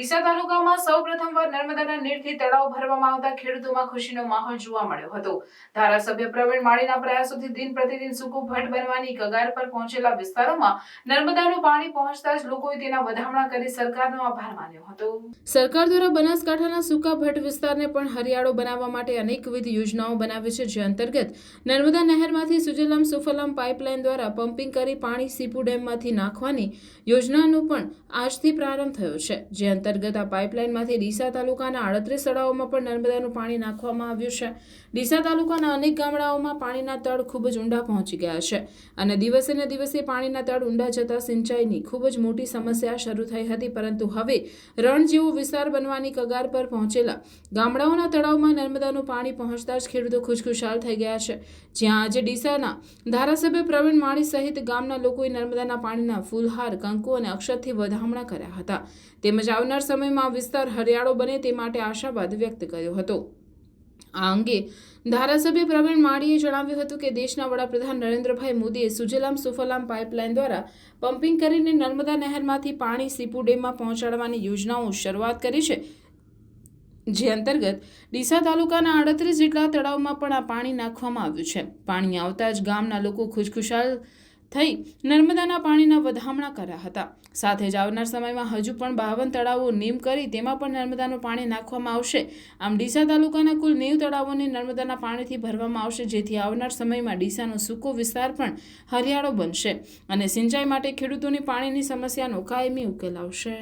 ડીસા તાલુકામાં સૌ પ્રથમવાર નર્મદાના નીરથી તળાવ ભરવામાં આવતા ખેડૂતોમાં ખુશીનો માહોલ જોવા મળ્યો હતો. ધારાસભ્ય પ્રવીણ માળીના પ્રયાસોથી દિન પ્રતિદિન સૂકું ભટ્ટ બનવાની કગાર પર પહોંચેલા વિસ્તારોમાં નર્મદાનું પાણી પહોંચતા જ લોકોએ તેના વધામણા કરી સરકારનો આભાર માન્યો હતો. સરકાર દ્વારા બનાસકાંઠાના સૂકા ભટ્ટ વિસ્તારને પણ હરિયાળો બનાવવા માટે અનેકવિધ યોજનાઓ બનાવી છે, જે અંતર્ગત નર્મદા નહેરમાંથી સુજલામ સુફલામ પાઇપલાઇન દ્વારા પમ્પિંગ કરી પાણી સીપુ ડેમમાંથી નાખવાની યોજનાનો પણ આજથી પ્રારંભ થયો છે, જે અંતર્ગત આ પાઇપલાઇનમાંથી ડીસા તાલુકાના આડત્રીસ તળાવોમાં પણ નર્મદાનું પાણી નાખવામાં આવ્યું છે. ડીસા તાલુકાના અનેક ગામડાઓમાં પાણીના તળ ખૂબ જ ઊંડા પહોંચી ગયા છે અને દિવસે ને દિવસે પાણીના તળ ઊંડા જતા સિંચાઈની ખૂબ જ મોટી સમસ્યા શરૂ થઈ હતી, પરંતુ હવે રણ જેવો વિસ્તાર બનવાની કગાર પર પહોંચેલા ગામડાઓના તળાવમાં નર્મદાનું પાણી પહોંચતા જ ખેડૂતો ખુશખુશાલ થઈ ગયા છે. જ્યાં આજે ડીસાના ધારાસભ્ય પ્રવીણ માળી સહિત ગામના લોકોએ નર્મદાના પાણીના ફૂલહાર, કંકુ અને અક્ષતથી વધામણા કર્યા હતા. તેમજ આવનાર સમયમાં વિસ્તાર હરિયાળો બને તે માટે આશાવાદ વ્યક્ત કર્યો હતો. આ અંગે ધારાસભ્ય પ્રવીણ માળીએ જણાવ્યું હતું કે દેશના વડાપ્રધાન નરેન્દ્રભાઈ મોદીએ સુજલામ સુફલામ પાઇપલાઇન દ્વારા પમ્પિંગ કરીને નર્મદા નહેરમાંથી પાણી સીપુ ડેમમાં પહોંચાડવાની યોજનાઓ શરૂઆત કરી છે. જે અંતર્ગત ડીસા તાલુકાના અડત્રીસ જેટલા તળાવમાં પણ આ પાણી નાખવામાં આવ્યું છે. પાણી આવતા જ ગામના લોકો ખુશખુશાલ થઈ નર્મદાના પાણીના વધામણા કર્યા હતા. સાથે જ આવનાર સમયમાં હજુ પણ બાવન તળાવો નીમ કરી તેમાં પણ નર્મદાનું પાણી નાખવામાં આવશે. આમ ડીસા તાલુકાના કુલ નેવ તળાવોને નર્મદાના પાણીથી ભરવામાં આવશે, જેથી આવનાર સમયમાં ડીસાનો સૂકો વિસ્તાર પણ હરિયાળો બનશે અને સિંચાઈ માટે ખેડૂતોની પાણીની સમસ્યાનો કાયમી ઉકેલ આવશે.